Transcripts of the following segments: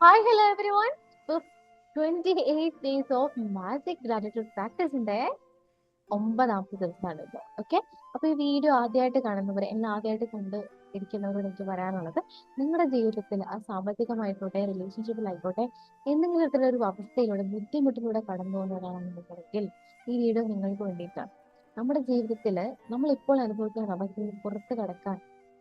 Hi hello everyone twenty eight days of magic gratitude പ്രാക്ടീസിന്റെ ഒമ്പതാമത്തെ ദിവസമാണ് ഇത്. ഓക്കെ അപ്പൊ ഈ വീഡിയോ ആദ്യമായിട്ട് കാണുന്നവർ എന്നെ ആദ്യമായിട്ട് കണ്ട് ഇരിക്കുന്നവരോട് എനിക്ക് പറയാനുള്ളത് നിങ്ങളുടെ ജീവിതത്തിൽ ആ സാമ്പത്തികമായിക്കോട്ടെ റിലേഷൻഷിപ്പിലായിക്കോട്ടെ എന്തെങ്കിലും തരത്തിലുള്ള ഒരു അവസ്ഥയിലൂടെ ബുദ്ധിമുട്ടിലൂടെ കടന്നു പോകുന്നവരാണെന്നുണ്ടെങ്കിൽ ഈ വീഡിയോ നിങ്ങൾക്ക് വേണ്ടിയിട്ടാണ്. നമ്മുടെ ജീവിതത്തിൽ നമ്മൾ ഇപ്പോൾ അനുഭവിക്കുന്ന അവസ്ഥയിൽ പുറത്ത് കടക്കാൻ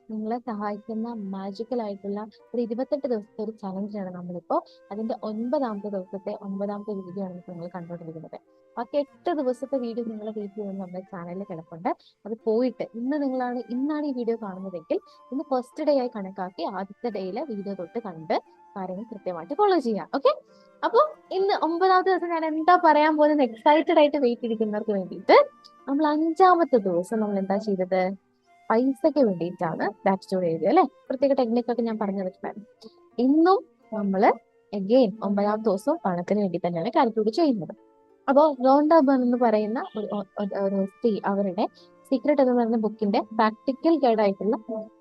നിങ്ങളെ സഹായിക്കുന്ന മാജിക്കൽ ആയിട്ടുള്ള ഒരു ഇരുപത്തെട്ട് ദിവസത്തെ ഒരു ചലഞ്ചാണ് നമ്മളിപ്പോ. അതിന്റെ ഒൻപതാമത്തെ ദിവസത്തെ ഒൻപതാമത്തെ വീഡിയോ ആണ് നിങ്ങൾ കണ്ടുകൊണ്ടിരിക്കുന്നത്. ബാക്കി എട്ട് ദിവസത്തെ വീഡിയോ നിങ്ങളുടെ വീട്ടിൽ നിന്ന് നമ്മുടെ ചാനലിൽ കിടപ്പുണ്ട്. അത് പോയിട്ട് ഇന്ന് നിങ്ങളാണ് ഇന്നാണ് ഈ വീഡിയോ കാണുന്നതെങ്കിൽ ഇന്ന് ഫസ്റ്റ് ഡേ ആയി കണക്കാക്കി ആദ്യത്തെ ഡേയിലെ വീഡിയോ തൊട്ട് കണ്ട് കാര്യങ്ങൾ കൃത്യമായിട്ട് ഫോളോ ചെയ്യാം ഓക്കെ അപ്പോൾ ഇന്ന് ഒമ്പതാമത്തെ ദിവസം ഞാൻ എന്താ പറയാൻ പോകുന്നത് എക്സൈറ്റഡ് ആയിട്ട് വെയിറ്റ് ഇരിക്കുന്നവർക്ക് വേണ്ടിയിട്ട് നമ്മൾ അഞ്ചാമത്തെ ദിവസം നമ്മൾ എന്താ ചെയ്തത്? പൈസയ്ക്ക് വേണ്ടിയിട്ടാണ് ഗ്രാറ്റിറ്റ്യൂഡ് എഴുതിയത് അല്ലെ? പ്രത്യേക ടെക്നിക്കൊക്കെ ഞാൻ പറഞ്ഞു തന്നിട്ടുണ്ടായിരുന്നു. ഇന്നും നമ്മൾ അഗെയിൻ ഒമ്പതാം ദിവസവും പണത്തിന് വേണ്ടി തന്നെയാണ് കാൽക്കുലേറ്റ് ചെയ്യുന്നത്. അപ്പോൾ റോണ്ട എന്ന് പറയുന്ന ഒരു സ്ത്രീ അവരുടെ സീക്രട്ട് എന്ന് പറയുന്ന ബുക്കിന്റെ പ്രാക്ടിക്കൽ ഗൈഡ് ആയിട്ടുള്ള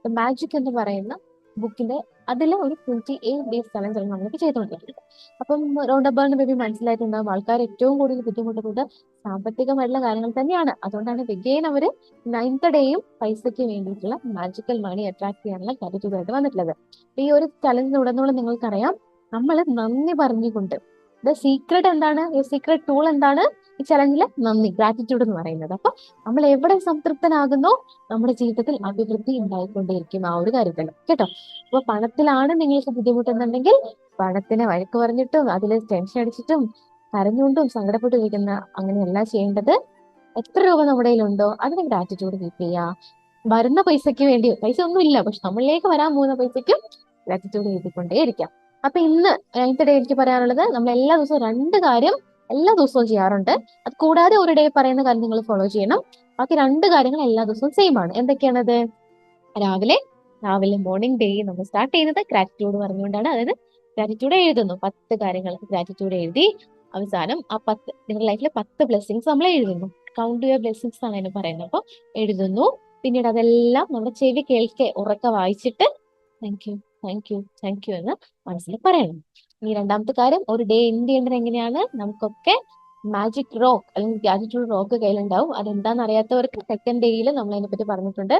മാജിക് എന്ന് പറയുന്ന ബുക്കിന്റെ അതിൽ ഒരു ട്വന്റി എയ്റ്റ് ഡേയ്സ് ചലഞ്ച് ആണ് നമുക്ക് ചെയ്തുകൊണ്ടിരിക്കുന്നത് അപ്പം റൗണ്ട് അബാളിന് ബേബി മനസ്സിലായിട്ടുണ്ടാകും ആൾക്കാർ ഏറ്റവും കൂടുതൽ ബുദ്ധിമുട്ടുന്നത് സാമ്പത്തികമായിട്ടുള്ള കാര്യങ്ങൾ തന്നെയാണ്. അതുകൊണ്ടാണ് വിഗെയിൻ അവർ നയൻത്ത് ഡേയും പൈസയ്ക്ക് വേണ്ടിയിട്ടുള്ള മാജിക്കൽ മണി അട്രാക്ട് ചെയ്യാനുള്ള കാര്യത്തിലായിട്ട് വന്നിട്ടുള്ളത്. ഈ ഒരു ചലഞ്ച് ഉടനീളം നിങ്ങൾക്കറിയാം നമ്മൾ നന്ദി പറഞ്ഞുകൊണ്ട് ദ സീക്രട്ട് എന്താണ്? സീക്രട്ട് ടൂൾ എന്താണ്? ഈ ചലഞ്ചിലെ നന്ദി ഗ്രാറ്റിറ്റ്യൂഡ് എന്ന് പറയുന്നത്. അപ്പൊ നമ്മൾ എവിടെ സംതൃപ്തനാകുന്നോ നമ്മുടെ ജീവിതത്തിൽ അഭിവൃദ്ധി ഉണ്ടായിക്കൊണ്ടേയിരിക്കും ആ ഒരു കാര്യത്തിൽ. കേട്ടോ? അപ്പൊ പണത്തിലാണ് നിങ്ങൾക്ക് ബുദ്ധിമുട്ടുന്നുണ്ടെങ്കിൽ പണത്തിനെ വഴക്ക് പറഞ്ഞിട്ടും അതിൽ ടെൻഷൻ അടിച്ചിട്ടും കരഞ്ഞുകൊണ്ടും സങ്കടപ്പെട്ടിരിക്കുന്ന അങ്ങനെയല്ല ചെയ്യേണ്ടത്. എത്ര രൂപ നമ്മുടെ കയ്യിലുണ്ടോ അതിന് ഗ്രാറ്റിറ്റ്യൂഡ് കീപ്പ് ചെയ്യുക. വരുന്ന പൈസയ്ക്ക് വേണ്ടി പൈസ ഒന്നും ഇല്ല പക്ഷെ നമ്മളിലേക്ക് വരാൻ പോകുന്ന പൈസയ്ക്കും ഗ്രാറ്റിറ്റ്യൂഡ് എഴുതിക്കൊണ്ടേ ഇരിക്കാം അപ്പൊ ഇന്ന് അതിനിടെ എനിക്ക് പറയാനുള്ളത് നമ്മൾ എല്ലാ ദിവസവും രണ്ട് കാര്യം എല്ലാ ദിവസവും ചെയ്യാറുണ്ട്. അത് കൂടാതെ ഒരു ഡേ പറയുന്ന കാര്യം നിങ്ങൾ ഫോളോ ചെയ്യണം. ബാക്കി രണ്ട് കാര്യങ്ങൾ എല്ലാ ദിവസവും സെയിം ആണ്. എന്തൊക്കെയാണത്? രാവിലെ രാവിലെ മോർണിംഗ് ഡേ നമ്മൾ സ്റ്റാർട്ട് ചെയ്യുന്നത് ഗ്രാറ്റിറ്റ്യൂഡ് പറഞ്ഞുകൊണ്ടാണ്. അതായത് ഗ്രാറ്റിറ്റ്യൂഡ് എഴുതുന്നു. പത്ത് കാര്യങ്ങൾ ഗ്രാറ്റിറ്റ്യൂഡ് എഴുതി അവസാനം ആ പത്ത് നിങ്ങളുടെ ലൈഫിലെ പത്ത് ബ്ലെസ്സിങ്സ് നമ്മൾ എഴുതുന്നു. കൗണ്ട് യുവർ ബ്ലെസ്സിങ്സ് ആണ് അതിന് പറയുന്നത്. അപ്പോൾ എഴുതുന്നു. പിന്നീട് അതെല്ലാം നമ്മുടെ ചെവി കേൾക്കെ ഉറക്ക വായിച്ചിട്ട് thank you thank you thank you എന്ന് മനസ്സിൽ പറയണം. ഇനി രണ്ടാമത്തെ കാര്യം ഒരു ഡേ എന്ത് ചെയ്യേണ്ടത് എങ്ങനെയാണ് നമുക്കൊക്കെ മാജിക് റോക്ക് അല്ലെങ്കിൽ ഗ്രാറ്റിറ്റ്യൂഡ് റോക്ക് കയ്യിലുണ്ടാവും. അതെന്താണെന്ന് അറിയാത്തവർക്ക് സെക്കൻഡ് ഡേയിൽ നമ്മൾ അതിനെ പറ്റി പറഞ്ഞിട്ടുണ്ട്.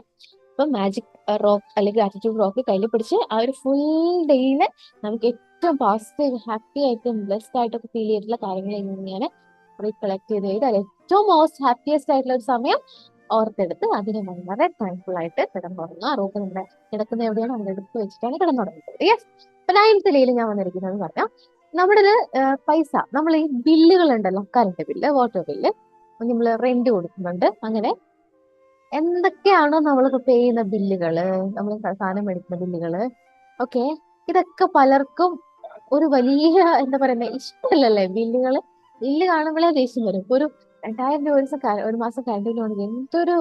അപ്പൊ മാജിക് റോക്ക് അല്ലെങ്കിൽ ഗ്രാറ്റിറ്റ്യൂഡ് റോക്ക് കയ്യിൽ പിടിച്ച് ആ ഒരു ഫുൾ ഡേയിൽ നമുക്ക് ഏറ്റവും പോസിറ്റീവ് ഹാപ്പി ആയിട്ടും ബ്ലെസ്ഡ് ആയിട്ടൊക്കെ ഫീൽ ചെയ്തിട്ടുള്ള കാര്യങ്ങൾ എങ്ങനെയാണ് റീകളക്ട് ചെയ്ത് ചെയ്ത് ഏറ്റവും മോസ്റ്റ് ഹാപ്പിയസ്റ്റ് ആയിട്ടുള്ള ഒരു സമയം ഓർത്തെടുത്ത് അതിന് വളരെ താങ്ക്ഫുൾ ആയിട്ട് കിടന്നുറങ്ങുക ആ റോക്ക് നമ്മുടെ കിടക്കുന്ന എവിടെയാണ് നമ്മൾ എടുത്ത് വെച്ചിട്ടാണ് കിടന്നുറങ്ങുന്നത്. യെസ് നയൻത്ത് ഡേയിൽ ഞാൻ വന്നിരിക്കുന്നത് പറഞ്ഞാൽ നമ്മുടെ പൈസ നമ്മൾ ഈ ബില്ലുകൾ ഉണ്ടല്ലോ കറണ്ട് ബില്ല് വാട്ടർ ബില്ല് നമ്മൾ റെന്റ് കൊടുക്കുന്നുണ്ട്. അങ്ങനെ എന്തൊക്കെയാണോ നമ്മൾ പേ ചെയ്യുന്ന ബില്ലുകൾ നമ്മൾ സാധനം മേടിക്കുന്ന ബില്ലുകൾ ഓക്കെ ഇതൊക്കെ പലർക്കും ഒരു വലിയ എന്താ പറയുന്നത് ഇഷ്ടമല്ലല്ലേ? ബില്ലുകൾ ബില്ല് കാണുമ്പോഴേ ദേഷ്യം വരും. ഒരു രണ്ടായിരം രൂപ ഒരു മാസം കറണ്ട് ബില്ല് എന്തൊരു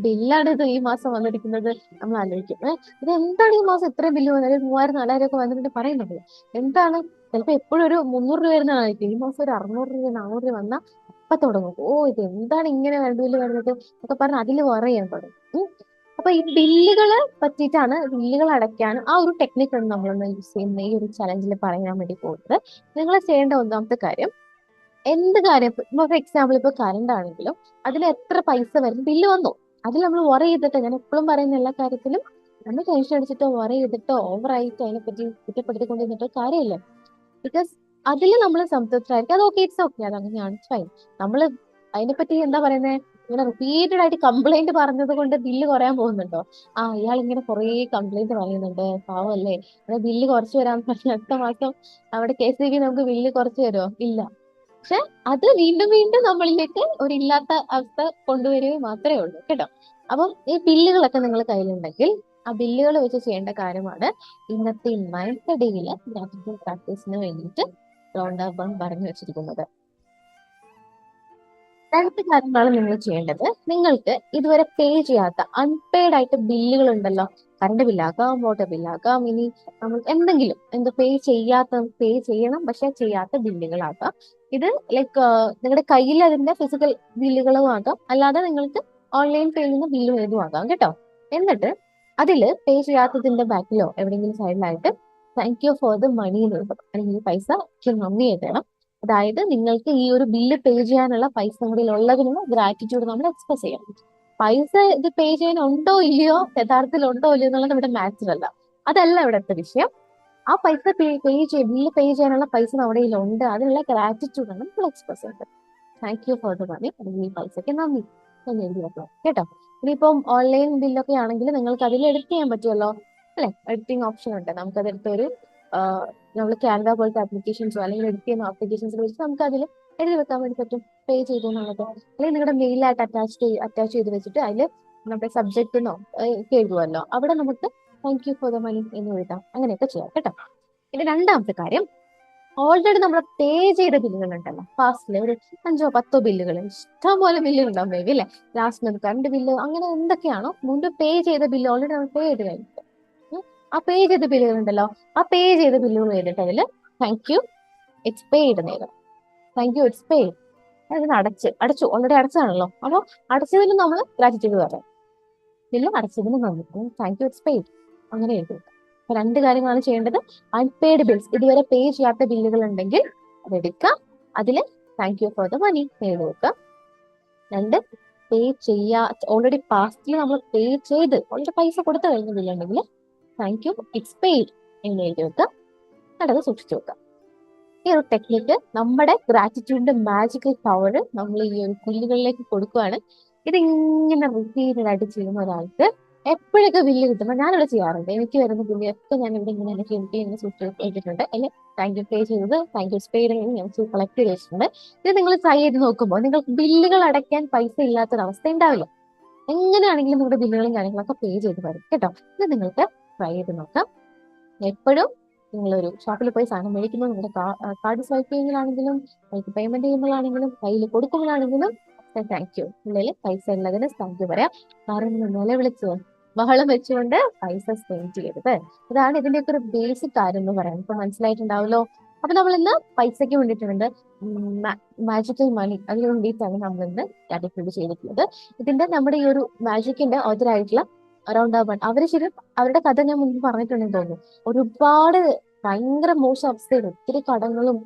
ബില്ലാണ് ഇത് ഈ മാസം വന്നിരിക്കുന്നത്? നമ്മൾ ആലോചിക്കും. ഏഹ് ഇത് എന്താണ് ഈ മാസം ഇത്രയും ബില്ല് വന്നത്? മൂവായിരം നാലായിരം ഒക്കെ വന്നിട്ട് പറയുന്നത് എന്താണ്? ചിലപ്പോ എപ്പോഴും ഒരു മുന്നൂറ് രൂപ വരുന്നതായിരിക്കും ഈ മാസം ഒരു അറുന്നൂറ് രൂപ നാനൂറ് രൂപ വന്നാൽ അപ്പൊ തുടങ്ങും. ഓ ഇത് എന്താണ് ഇങ്ങനെ ബില്ല് വരുന്നത് ഒക്കെ പറഞ്ഞ് അതിൽ വറ ചെയ്യാൻ തുടങ്ങും. അപ്പൊ ഈ ബില്ലുകൾ പറ്റിയിട്ടാണ് ബില്ലുകൾ അടയ്ക്കാൻ ആ ഒരു ടെക്നിക്കാണ് നമ്മളൊന്ന് യൂസ് ചെയ്യുന്ന ഈ ഒരു ചലഞ്ചിൽ പറയാൻ വേണ്ടി പോകുന്നത്. നിങ്ങൾ ചെയ്യേണ്ട ഒന്നാമത്തെ കാര്യം എന്ത് കാര്യം? ഫോർ എക്സാമ്പിൾ ഇപ്പൊ കറണ്ട് ആണെങ്കിലും അതിൽ എത്ര പൈസ വരും? ബില്ല് വന്നു? അതിൽ നമ്മൾ വറ ചെയ്തിട്ട് ഞാൻ എപ്പോഴും പറയുന്ന എല്ലാ കാര്യത്തിലും നമ്മൾ ടെൻഷൻ അടിച്ചിട്ടോ വറ ചെയ്തിട്ടോ ഓവറായിട്ട് അതിനെപ്പറ്റി കുറ്റപ്പെടുത്തിക്കൊണ്ടിരുന്നിട്ടോ കാര്യമില്ല. ബിക്കോസ് അതിൽ നമ്മൾ സംതൃപ്തരായിരിക്കും. അത് ഓക്കെ ഇറ്റ്സ് ഓക്കെ അത് അങ്ങനെയാണ് ഫൈൻ നമ്മൾ അതിനെപ്പറ്റി എന്താ പറയുന്നത് ഇങ്ങനെ റിപ്പീറ്റഡ് ആയിട്ട് കംപ്ലൈന്റ് പറഞ്ഞത് കൊണ്ട് ബില്ല് കുറയാൻ പോകുന്നുണ്ടോ? ആ ഇയാൾ ഇങ്ങനെ കുറെ കംപ്ലൈന്റ് പറയുന്നുണ്ട്. പാവല്ലേ അവിടെ ബില്ല് കുറച്ച് വരാന്ന് പറഞ്ഞ അടുത്ത മാസം അവിടെ കെ സി ബി നമുക്ക് ബില്ല് കുറച്ച് തരുമോ ഇല്ല. പക്ഷെ അത് വീണ്ടും വീണ്ടും നമ്മളിലേക്ക് ഒരു ഇല്ലാത്ത അവസ്ഥ കൊണ്ടുവരിക മാത്രമേ ഉള്ളൂ കേട്ടോ? അപ്പം ഈ ബില്ലുകളൊക്കെ നിങ്ങൾ കയ്യിലുണ്ടെങ്കിൽ ആ ബില്ലുകൾ വെച്ച് ചെയ്യേണ്ട കാര്യമാണ് ഇന്നത്തെ മൈൻഡ് ഡേയിലെ ഗ്രാറ്റിറ്റ്യൂഡ് പ്രാക്ടീസിന് വേണ്ടിയിട്ട് ലോണ്ടാബൺ പറഞ്ഞു വെച്ചിരിക്കുന്നത്. രണ്ട് കാര്യങ്ങളാണ് നിങ്ങൾ ചെയ്യേണ്ടത്. നിങ്ങൾക്ക് ഇതുവരെ പേ ചെയ്യാത്ത അൺപെയ്ഡ് ആയിട്ട് ബില്ലുകൾ ഉണ്ടല്ലോ. കറണ്ട് ബില്ലാകാം വാട്ടർ ബില്ലാകാം ഇനി നമ്മൾ എന്തെങ്കിലും എന്ത് പേ ചെയ്യാത്ത പേ ചെയ്യണം പക്ഷെ ചെയ്യാത്ത ബില്ലുകളാകാം ഇത് ലൈക്ക് നിങ്ങളുടെ കയ്യിൽ അതിന്റെ ഫിസിക്കൽ ബില്ലുകളും ആകാം. അല്ലാതെ നിങ്ങൾക്ക് ഓൺലൈൻ പേ ചെയ്യുന്ന ബില്ലും ഏതും ആകാം കേട്ടോ. എന്നിട്ട് അതിൽ പേ ചെയ്യാത്തതിന്റെ ബാക്കിലോ എവിടെയെങ്കിലും സൈഡിലായിട്ട് thank you for the money എന്ന് എഴുതണം അല്ലെങ്കിൽ പൈസ നന്ദി എഴുതണം. അതായത് നിങ്ങൾക്ക് ഈ ഒരു ബില്ല് പേ ചെയ്യാനുള്ള പൈസ കൂടി ഉള്ളതിനുള്ള ഗ്രാറ്റിറ്റ്യൂഡ് നമ്മൾ എക്സ്പ്രസ് ചെയ്യണം. പൈസ ഇത് പേ ചെയ്യാൻ ഉണ്ടോ ഇല്ലയോ യഥാർത്ഥത്തിൽ ഉണ്ടോ ഇല്ലയോ എന്നുള്ളത് ഇവിടെ മാറ്റർ അല്ല. അതല്ല ഇവിടുത്തെ വിഷയം. ആ പൈസ പേ പേ ചെയ്യ ബില്ല് പേ ചെയ്യാനുള്ള പൈസ നമ്മുടെ കയ്യിലുണ്ട് അതിനുള്ള ഗ്രാറ്റിറ്റ്യൂഡ് ആണ് നമ്മൾ എക്സ്പ്രസ് ചെയ്യുന്നത്. Thank you for the money അല്ലെങ്കിൽ ഈ പൈസയ്ക്ക് നന്ദി. എന്ന് എഴുതി വെക്കണം കേട്ടോ? ഇനിയിപ്പം ഓൺലൈൻ ബില്ലൊക്കെ ആണെങ്കിൽ നിങ്ങൾക്ക് അതിൽ എഡിറ്റ് ചെയ്യാൻ പറ്റുമല്ലോ? അല്ലെ? എഡിറ്റിംഗ് ഓപ്ഷൻ ഉണ്ട്. നമുക്ക് അതെടുത്ത് ഒരു നമ്മൾ ക്യാൻവ പോലത്തെ ആപ്ലിക്കേഷൻസോ അല്ലെങ്കിൽ എഡിറ്റ് ചെയ്യുന്ന ആപ്ലിക്കേഷൻസ് വെച്ച് നമുക്ക് അതിൽ എഴുതി വെക്കാൻ വേണ്ടി പറ്റും. പേ ചെയ്തു എന്നുള്ളത്. അല്ലെങ്കിൽ നിങ്ങളുടെ മെയിലായിട്ട് അറ്റാച്ച് അറ്റാച്ച് ചെയ്ത് വെച്ചിട്ട് അതിൽ നമ്മുടെ സബ്ജക്റ്റിനോ എഴുതുമല്ലോ അവിടെ നമുക്ക് thank you for the money എന്ന് എഴുതാം. അങ്ങനെയൊക്കെ ചെയ്യാം കേട്ടോ. പിന്നെ രണ്ടാമത്തെ കാര്യം. ഓൾറെഡി നമ്മൾ പേ ചെയ്ത ബില്ലുകൾ ഉണ്ടല്ലോ ഫാസ്റ്റിലെ ഒരു അഞ്ചോ പത്തോ ബില്ലുകൾ ഇഷ്ടംപോലെ ബില്ലുകൾ ഉണ്ടാവും മേ ബി അല്ലെ ലാസ്റ്റ് കറണ്ട് ബില്ല് അങ്ങനെ എന്തൊക്കെയാണോ? മുൻപ് പേ ചെയ്ത ബില്ല് ഓൾറെഡി നമ്മൾ പേ ചെയ്ത് കഴിഞ്ഞിട്ട്. ആ പേ ചെയ്ത ബില്ലുകൾ ഉണ്ടല്ലോ ആ പേ ചെയ്ത ബില്ലുകൾ ചെയ്തിട്ട് അതിൽ താങ്ക് യു ഇറ്റ്സ് പെയ്ഡ് നേരം താങ്ക് യു ഇറ്റ്സ് പെയ്ഡ് അതിന് അടച്ച് അടച്ചു ഓൾറെഡി അടച്ചതാണല്ലോ. അപ്പോൾ അടച്ചതിന് നമ്മൾ ഗ്രാറ്റിറ്റ്യൂഡ് പറയാം. ബില്ല് അടച്ചതിന് നന്ദി താങ്ക് യു ഇറ്റ്സ് പെയ്ഡ് അങ്ങനെ എഴുതി അപ്പൊ രണ്ട് കാര്യങ്ങളാണ് ചെയ്യേണ്ടത്. അൺപെയ്ഡ് ബിൽസ് ഇതുവരെ പേ ചെയ്യാത്ത ബില്ലുകൾ ഉണ്ടെങ്കിൽ അതെടുക്കുക അതിൽ thank you for the money എഴുതി വെക്കുക. രണ്ട് പേ ചെയ്യാ ഓൾറെഡി പാസ്റ്റിൽ നമ്മൾ പേ ചെയ്ത് ഓൾറെഡി പൈസ കൊടുത്തു കഴിഞ്ഞ ബില്ലുണ്ടെങ്കിൽ താങ്ക് യു ഇറ്റ്സ് പെയ്ഡ് എന്ന് എഴുതി വെക്കുക എന്നിട്ട് സൂക്ഷിച്ചു വെക്കുക ഈ ഒരു ടെക്നിക്ക് നമ്മുടെ ഗ്രാറ്റിറ്റ്യൂഡിന്റെ മാജിക്കൽ പവർ നമ്മൾ ഈ ഒരു കുല്ലുകളിലേക്ക് കൊടുക്കുകയാണ് ഇതിങ്ങനെ റിപ്പീറ്റഡ് ആയിട്ട് ചെയ്യുന്ന ഒരാൾക്ക് എപ്പോഴൊക്കെ ബില്ല് കിട്ടുമ്പോൾ ഞാനിവിടെ ചെയ്യാറുണ്ട്. എനിക്ക് വരുന്ന ബില്ല് ഒക്കെ ഞാൻ ഇവിടെ ഇങ്ങനെ എനിക്ക് എനിക്ക് ഇങ്ങനെ സൂക്ഷിച്ച് വെച്ചിട്ടുണ്ട് അതിൽ താങ്ക് യു പേ ചെയ്തത്. താങ്ക് യു സ്പെയ്ഡ് ഞാൻ കളക്ട് ചെയ്തിട്ടുണ്ട് ഇത് നിങ്ങൾ ട്രൈ ചെയ്ത് നോക്കുമ്പോൾ നിങ്ങൾക്ക് ബില്ലുകൾ അടയ്ക്കാൻ പൈസ ഇല്ലാത്തൊരവസ്ഥ ഉണ്ടാവില്ല. എങ്ങനെയാണെങ്കിലും നിങ്ങളുടെ ബില്ലുകളും കാര്യങ്ങളൊക്കെ പേ ചെയ്ത് വരും. കേട്ടോ? ഇത് നിങ്ങൾക്ക് ട്രൈ ചെയ്ത് നോക്കാം. എപ്പോഴും നിങ്ങളൊരു ഷോപ്പിൽ പോയി സാധനം മേടിക്കുമ്പോൾ നിങ്ങളുടെ കാർഡ് സ്വൈപ്പ് ചെയ്യുമ്പോഴാണെങ്കിലും നിങ്ങൾക്ക് പേയ്മെന്റ് ചെയ്യുമ്പോഴാണെങ്കിലും കയ്യിൽ കൊടുക്കുമ്പോഴാണെങ്കിലും താങ്ക് യു ഉള്ളിൽ പൈസ ഉള്ളതിന് താങ്ക് യു പറയാം. കാരണം നിലവിളിച്ച് ബഹളം വെച്ചുകൊണ്ട് പൈസ സ്പെൻഡ് ചെയ്യരുത്. ഇതാണ് ഇതിന്റെയൊക്കെ ഒരു ബേസിക് കാര്യം എന്ന് പറയാം. ഇപ്പൊ മനസ്സിലായിട്ടുണ്ടാവല്ലോ അപ്പൊ നമ്മൾ ഇന്ന് പൈസയ്ക്ക് വേണ്ടിയിട്ടുണ്ട് മാജിക്കൽ മണി അതിന് വേണ്ടിയിട്ടാണ് നമ്മൾ ഇന്ന് കാറ്റഗറി ചെയ്തിട്ടുള്ളത്. ഇതിന്റെ നമ്മുടെ ഈ ഒരു മാജിക്കിന്റെ ഓതറായിട്ടുള്ള അറൌണ്ട് വൺ അവർ ശരി അവരുടെ കഥ ഞാൻ മുൻപ് പറഞ്ഞിട്ടുണ്ടെന്ന് തോന്നുന്നു. ഒരുപാട് ഭയങ്കര മോശം അവസ്ഥയിൽ ഒത്തിരി കടങ്ങളും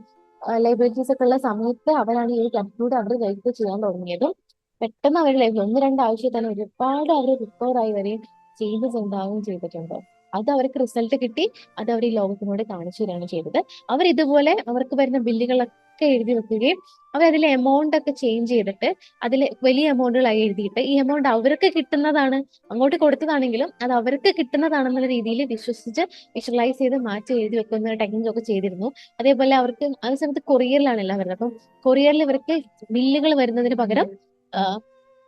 ലൈബിലിറ്റീസ് ഒക്കെ ഉള്ള സമയത്ത് അവരാണ് ഈ കമ്പ്യൂട്ടർ അവർ ലൈഫ് ചെയ്യാൻ തുടങ്ങിയതും. പെട്ടെന്ന് അവർ ലൈഫ് ഒന്ന് രണ്ടാഴ്ചയിൽ തന്നെ ഒരുപാട് അവർ റിക്കവർ ആയി വരികയും ചേഞ്ചസ് ഉണ്ടാവുകയും ചെയ്തിട്ടുണ്ട്. അത് അവർക്ക് റിസൾട്ട് കിട്ടി. അത് അവർ ഈ ലോകത്തിനോട് കാണിച്ചു തരികയാണ് ചെയ്തത്. അവർ ഇതുപോലെ അവർക്ക് വരുന്ന ബില്ലുകളൊക്കെ എഴുതി വെക്കുകയും അവർ അതിലെ എമൗണ്ട് ഒക്കെ ചേഞ്ച് ചെയ്തിട്ട് അതിൽ വലിയ എമൗണ്ടുകളായി എഴുതിയിട്ട് ഈ എമൗണ്ട് അവർക്ക് കിട്ടുന്നതാണ് അങ്ങോട്ട് കൊടുത്തതാണെങ്കിലും അത് അവർക്ക് കിട്ടുന്നതാണെന്നുള്ള രീതിയിൽ വിശ്വസിച്ച് വിഷ്വലൈസ് ചെയ്ത് മാറ്റി എഴുതി വെക്കുന്ന ടെക്നിക്ക് ഒക്കെ ചെയ്തിരുന്നു. അതേപോലെ അവർക്ക് ആ സമയത്ത് കൊറിയറിലാണ് എല്ലാം വരുന്നത് അപ്പം കൊറിയറിൽ ഇവർക്ക് ബില്ലുകൾ വരുന്നതിന് പകരം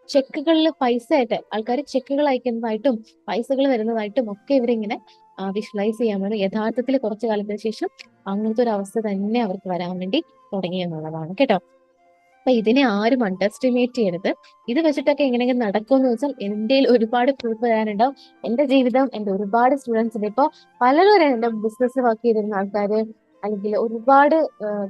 ചെക്കുകളിൽ പൈസ ആയിട്ട് ആൾക്കാർ ചെക്കുകൾ അയക്കുന്നതായിട്ടും പൈസകൾ വരുന്നതായിട്ടും ഒക്കെ ഇവരിങ്ങനെ വിഷ്വലൈസ് ചെയ്യാൻ വേണ്ടി യഥാർത്ഥത്തിൽ കുറച്ചു കാലത്തിന് ശേഷം അങ്ങനത്തെ ഒരു അവസ്ഥ തന്നെ അവർക്ക് വരാൻ വേണ്ടി തുടങ്ങി എന്നുള്ളതാണ് കേട്ടോ. അപ്പൊ ഇതിനെ ആരും അണ്ടർ എസ്റ്റിമേറ്റ് ചെയ്യരുത്. ഇത് വെച്ചിട്ടൊക്കെ എങ്ങനെയെങ്കിലും നടക്കുമെന്ന് വെച്ചാൽ എന്റെ ഒരുപാട് പ്രൂഫ് വരാനുണ്ടാവും. എന്റെ ജീവിതം എന്റെ ഒരുപാട് സ്റ്റുഡൻസിന് ഇപ്പൊ പലരും എന്റെ ബിസിനസ് വർക്ക് ചെയ്തിരുന്ന ആൾക്കാര് അല്ലെങ്കിൽ ഒരുപാട്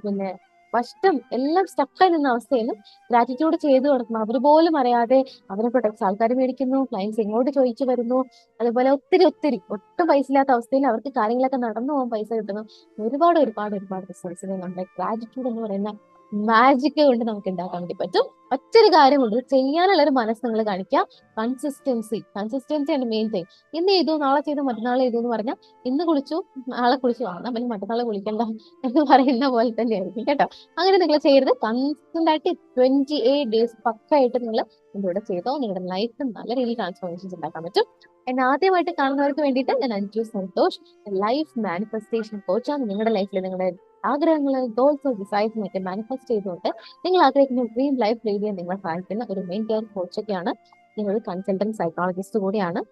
പിന്നെ കഷ്ടം എല്ലാം സ്റ്റക്കായി നിന്ന അവസ്ഥയിലും ഗ്രാറ്റിറ്റ്യൂഡ് ചെയ്തു കൊടുക്കണം അവർ പോലും അറിയാതെ അവരെ പ്രൊട്ടക്ട്സ് ആൾക്കാർ മേടിക്കുന്നു ക്ലയൻസ് ഇങ്ങോട്ട് ചോദിച്ചു വരുന്നു. അതുപോലെ ഒത്തിരി ഒത്തിരി ഒട്ടും പൈസ ഇല്ലാത്ത അവസ്ഥയിൽ അവർക്ക് കാര്യങ്ങളൊക്കെ നടന്നു പോകാൻ പൈസ കിട്ടുന്നു. ഒരുപാട് ഒരുപാട് ഒരുപാട് റിസൾട്ട്സിനെ നമ്മുടെ ഗ്രാറ്റിറ്റ്യൂഡ് എന്ന് പറയുന്ന മാജിക് കൊണ്ട് നമുക്ക് ഉണ്ടാക്കാൻ വേണ്ടി പറ്റും. ഒറ്റൊരു കാര്യം കൊണ്ട് ചെയ്യാനുള്ള ഒരു മനസ്സ് നിങ്ങൾ കാണിക്കുക. കൺസിസ്റ്റൻസി കൺസിസ്റ്റൻസി ആണ് മെയിൻ തിങ് ഇന്ന് ചെയ്തു നാളെ ചെയ്തു മറ്റന്നാൾ ചെയ്തു എന്ന് പറഞ്ഞാൽ ഇന്ന് കുളിച്ചു നാളെ കുളിച്ചു. ആ പിന്നെ മറ്റന്നാൾ കുളിക്കണ്ട എന്ന് പറയുന്ന പോലെ തന്നെ ആയിരിക്കും കേട്ടോ. അങ്ങനെ നിങ്ങൾ ചെയ്യരുത്. കൺസിസ്റ്റന്റ് ആയിട്ട് ട്വന്റി എയ്റ്റ് ഡേയ്സ് പക്കായിട്ട് നിങ്ങൾ ഇതിലൂടെ ചെയ്തോ നിങ്ങളുടെ ലൈഫിൽ നല്ല രീതിയിൽ ട്രാൻസ്ഫോർമേഷൻസ് ഉണ്ടാക്കാൻ പറ്റും. എന്നെ ആദ്യമായിട്ട് കാണുന്നവർക്ക് വേണ്ടിയിട്ട് ഞാൻ അഞ്ജു സന്തോഷ് ലൈഫ് മാനിഫെസ്റ്റേഷൻ കോച്ചാണ് നിങ്ങളുടെ ലൈഫിൽ നിങ്ങളുടെ ആഗ്രഹങ്ങൾ ഗോൾസ് ഡിസൈസും ഒക്കെ മാനിഫെസ്റ്റ് ചെയ്തുകൊണ്ട് നിങ്ങൾ ആഗ്രഹിക്കുന്ന ഡ്രീം ലൈഫ് ലീഡ് നിങ്ങളെ സഹായിക്കുന്ന ഒരു മെയിൻ കെയർ കോച്ചൊക്കെയാണ് നിങ്ങൾ കൺസൾട്ടന്റ് സൈക്കോളജിസ്റ്റ് കൂടിയാണ്.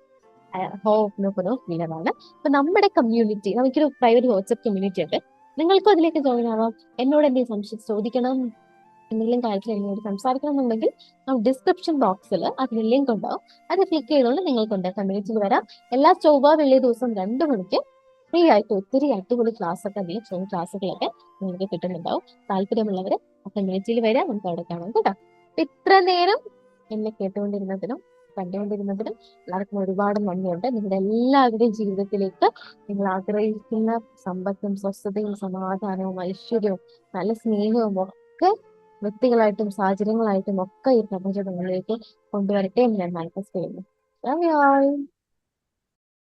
ഹോപ്നോപ്പനോ ഫീലറാണ് അപ്പൊ നമ്മുടെ കമ്മ്യൂണിറ്റി നമുക്കൊരു പ്രൈവറ്റ് വാട്സ്ആപ്പ് കമ്മ്യൂണിറ്റി ഉണ്ട്. നിങ്ങൾക്കും അതിലേക്ക് ജോയിൻ ആവാം. എന്നോട് എന്തെങ്കിലും സംശയം ചോദിക്കണം എന്തെങ്കിലും കാര്യത്തിൽ എന്നോട് സംസാരിക്കണം എന്നുണ്ടെങ്കിൽ ഡിസ്ക്രിപ്ഷൻ ബോക്സിൽ അതിന് ലിങ്ക് ഉണ്ടാവും. അത് ക്ലിക്ക് ചെയ്തുകൊണ്ട് നിങ്ങൾക്കുണ്ട് കമ്മ്യൂണിറ്റിയിൽ വരാം. എല്ലാ ചൊവ്വ വെള്ളി ദിവസം രണ്ടു മണിക്ക് ഫ്രീ ആയിട്ട് ഒത്തിരി അടിപൊളി ക്ലാസ് ഒക്കെ അതിൽ ഫോൺ ക്ലാസ്സുകളൊക്കെ നിങ്ങൾക്ക് കിട്ടുന്നുണ്ടാവും. താല്പര്യമുള്ളവർ കമ്മ്യൂണിറ്റിയിൽ വരാം. നമുക്ക് അവിടെ കാണാം കേട്ടോ. ഇത്ര നേരം എന്നെ കേട്ടുകൊണ്ടിരുന്നതിനും കണ്ടുകൊണ്ടിരുന്നതിനും എല്ലാവർക്കും ഒരുപാട് നന്ദിയുണ്ട്. നിങ്ങളുടെ എല്ലാവരുടെയും ജീവിതത്തിലേക്ക് നിങ്ങൾ ആഗ്രഹിക്കുന്ന സമ്പത്തും സ്വസ്ഥതയും സമാധാനവും ഐശ്വര്യവും നല്ല സ്നേഹവും ഒക്കെ വ്യക്തികളായിട്ടും സാഹചര്യങ്ങളായിട്ടും ഒക്കെ ഈ പ്രപഞ്ച കൊണ്ടുവരട്ടെ എന്ന് ഞാൻ മാനിഫെസ്റ്റ് ചെയ്യുന്നു.